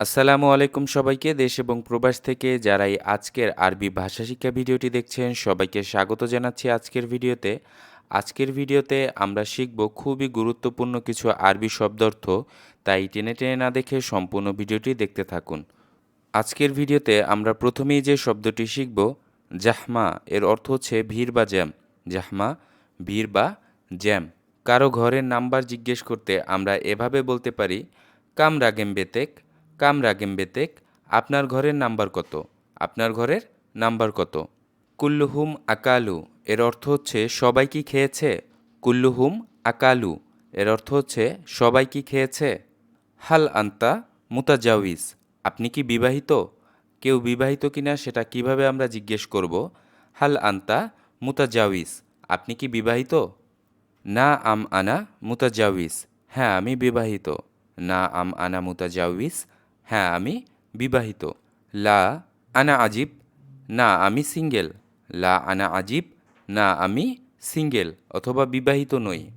আসসালামু আলাইকুম সবাইকে, দেশ এবং প্রবাস থেকে যারাই আজকের আরবি ভাষা শিক্ষা ভিডিওটি দেখছেন, সবাইকে স্বাগত জানাচ্ছি আজকের ভিডিওতে। আজকের ভিডিওতে আমরা শিখব খুবই গুরুত্বপূর্ণ কিছু আরবি শব্দার্থ তাই টেনে টেনে না দেখে সম্পূর্ণ ভিডিওটি দেখতে থাকুন। আজকের ভিডিওতে আমরা প্রথমেই যে শব্দটি শিখব, জাহমা, এর অর্থ হচ্ছে ভিড় বা জ্যাম। জাহমা, ভিড় বা জ্যাম। কারও ঘরের নাম্বার জিজ্ঞেস করতে আমরা এভাবে বলতে পারি কাম রাগেম বেতেক কাম রাগেম বেতেক আপনার ঘরের নাম্বার কত? আপনার ঘরের নাম্বার কত? কুল্লুহুম আকালু, এর অর্থ হচ্ছে সবাই কি খেয়েছে? কুল্লুহুম আকালু, এর অর্থ হচ্ছে সবাই কি খেয়েছে? হাল আন্তা মুতাজাউইজ, আপনি কি বিবাহিত? কেউ বিবাহিত কিনা সেটা কীভাবে আমরা জিজ্ঞেস করব? হাল আন্তা মুতাজাউইজ, আপনি কি বিবাহিত? না আম আনা মুতাজাউইজ হ্যাঁ আমি বিবাহিত। না আম আনা মুতাজাউইজ হ্যাঁ আমি বিবাহিত। লা আনা আজিব, না আমি সিঙ্গেল। লা আনা আজিব, না আমি সিঙ্গেল অথবা বিবাহিত নই।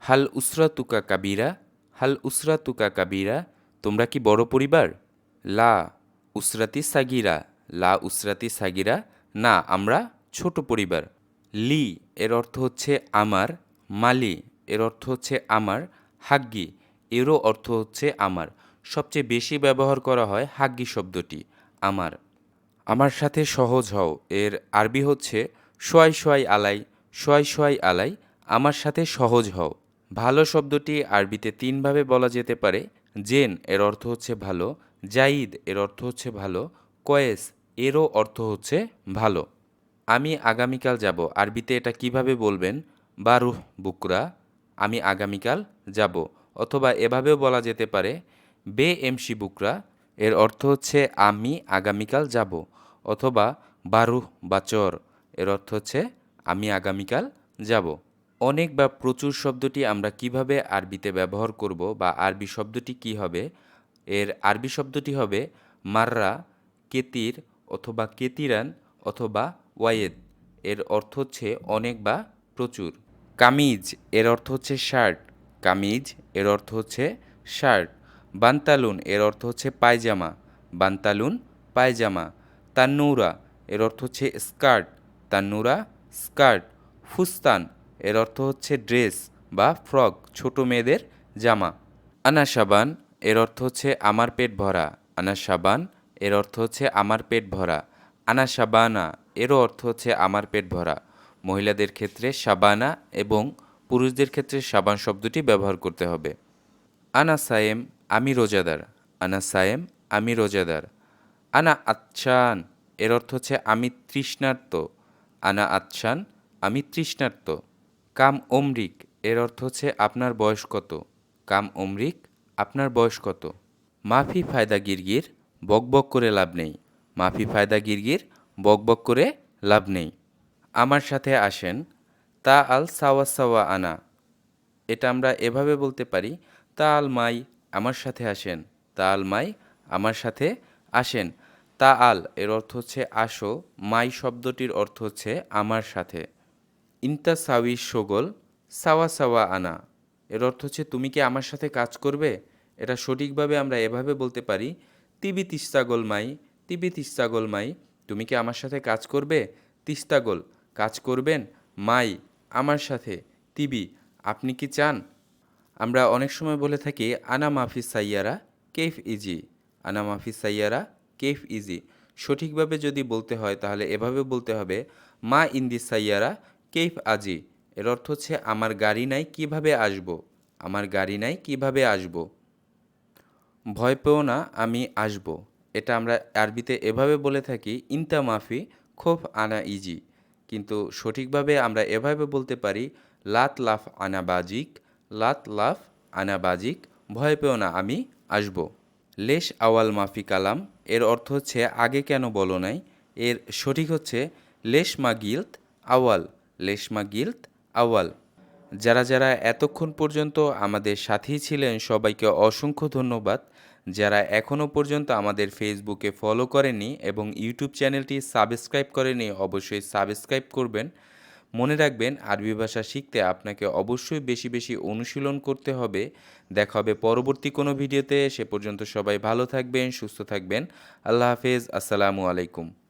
হাল উসরা তুকা কাবিরা, হাল উসরা তুকা কাবিরা, তোমরা কি বড় পরিবার? লা উসরাতি সাগিরা, লা উসরাতি সাগিরা, না আমরা ছোট পরিবার। লি এর অর্থ হচ্ছে আমার, মালি এর অর্থ হচ্ছে আমার, হাগ্গি এরও অর্থ হচ্ছে আমার। সবচেয়ে বেশি ব্যবহার করা হয় হাগ্গি শব্দটি, আমার। আমার সাথে সহজ হও, এর আরবি হচ্ছে সোয়াই সোয়াই আলাই সোয়াই সোয়াই আলাই, আমার সাথে সহজ হও। ভালো শব্দটি আরবিতে তিনভাবে বলা যেতে পারে, জেন এর অর্থ হচ্ছে ভালো, জাইদ এর অর্থ হচ্ছে ভালো, কয়েস এরও অর্থ হচ্ছে ভালো। আমি আগামীকাল যাব, আরবিতে এটা কীভাবে বলবেন? বারুহ, বুকরা, আমি আগামীকাল যাব, অথবা এভাবেও বলা যেতে পারে বে এমসি বুকরা, এর অর্থ হচ্ছে আমি আগামীকাল যাব অথবা বারুহ বা চর, এর অর্থ হচ্ছে আমি আগামীকাল যাব। অনেক বা প্রচুর শব্দটি আমরা কীভাবে আরবিতে ব্যবহার করব বা আরবি শব্দটি কি হবে, এর আরবি শব্দটি হবে মাররা, কেতির অথবা কেতিরান অথবা ওয়ায়েদ, এর অর্থ হচ্ছে অনেক বা প্রচুর। কামিজ, এর অর্থ হচ্ছে শার্ট, কামিজ, এর অর্থ হচ্ছে শার্ট। বান্তালুন এর অর্থ হচ্ছে পায়জামা। বান্তালুন, পায়জামা। তান্নুরা এর অর্থ হচ্ছে স্কার্ট। তান্নুরা, স্কার্ট। ফুস্তান এর অর্থ হচ্ছে ড্রেস বা ফ্রক, ছোট মেয়েদের জামা। আনা সাবান এর অর্থ হচ্ছে আমার পেট ভরা। আনা সাবান এর অর্থ হচ্ছে আমার পেট ভরা। আনা সাবানা এরও অর্থ হচ্ছে আমার পেট ভরা। মহিলাদের ক্ষেত্রে সাবানা এবং পুরুষদের ক্ষেত্রে সাবান শব্দটি ব্যবহার করতে হবে। আনা সায়েম আমি রোজাদার, আনা সায়েম, আমি রোজাদার। আনা আচ্ছান এর অর্থ হচ্ছে আমি তৃষ্ণার্ত। আনা আচ্ছান আমি তৃষ্ণার্ত। কাম অমরিক এর অর্থ হচ্ছে আপনার বয়স কত। কাম অমরিক আপনার বয়স কত। মাফি ফায়দা গিরগির বকবক করে লাভ নেই। মাফি ফায়দা গিরগির বকবক করে লাভ নেই। আমার সাথে আসেন, তা আল সাওয়া সাওয়া আনা। এটা আমরা এভাবে বলতে পারি, তা আল মাই আমার সাথে আসেন। তা আল মাই আমার সাথে আসেন। তা আল এর অর্থ হচ্ছে আসো। মাই শব্দটির অর্থ হচ্ছে আমার সাথে। ইন্তা সাউই সগোল সাওয়া সাওয়া আনা। এর অর্থ হচ্ছে, তুমি কি আমার সাথে কাজ করবে? এটা সঠিকভাবে আমরা এভাবে বলতে পারি, তিবি তিস্তাগোল মাই, তিবি তিস্তাগোল মাই, তুমি কি আমার সাথে কাজ করবে? তিস্তাগোল কাজ করবেন? মাই, আমার সাথে। তিবি, আপনি কি চান? আমরা অনেক সময় বলে থাকি, আনা মাফি সাইয়ারা কেফ ইজি। আনা মাফি সাইয়ারা কেফ ইজি। সঠিকভাবে যদি বলতে হয়, তাহলে এভাবে বলতে হবে, মা ইন্দি সাইয়ারা কেফ আজি। এর অর্থ হচ্ছে, আমার গাড়ি নাই, কীভাবে আসব? আমার গাড়ি নাই, কীভাবে আসব? ভয় পেও না, আমি আসব। এটা আমরা আরবিতে এভাবে বলে থাকি, ইন্তা মাফি খোফ আনা ইজি। কিন্তু সঠিকভাবে আমরা এভাবে বলতে পারি, লাত লাফ আনা বাজিক। লাত, লাফ, আনা, বাজিক, ভয় পেও না, আমি আসব। লেশ, আওয়াল, মাফি, কালাম, এর অর্থ হচ্ছে আগে কেন বলো নাই, এর সঠিক হচ্ছে লেশ, মা, গিলত, আওয়াল। লেশ, মা, গিলত, আওয়াল। যারা যারা এতক্ষণ পর্যন্ত আমাদের সাথেই ছিলেন, সবাইকে অসংখ্য ধন্যবাদ। যারা এখনও পর্যন্ত আমাদের ফেসবুকে ফলো করেনি এবং ইউটিউব চ্যানেলটি সাবস্ক্রাইব করেনি অবশ্যই সাবস্ক্রাইব করবেন। মনে রাখবেন, আরবি ভাষা শিখতে আপনাকে অবশ্যই বেশি বেশি অনুশীলন করতে হবে। দেখা হবে পরবর্তী কোনো ভিডিওতে। সে পর্যন্ত সবাই ভালো থাকবেন, সুস্থ থাকবেন। আল্লাহ হাফেজ, আসসালামু আলাইকুম।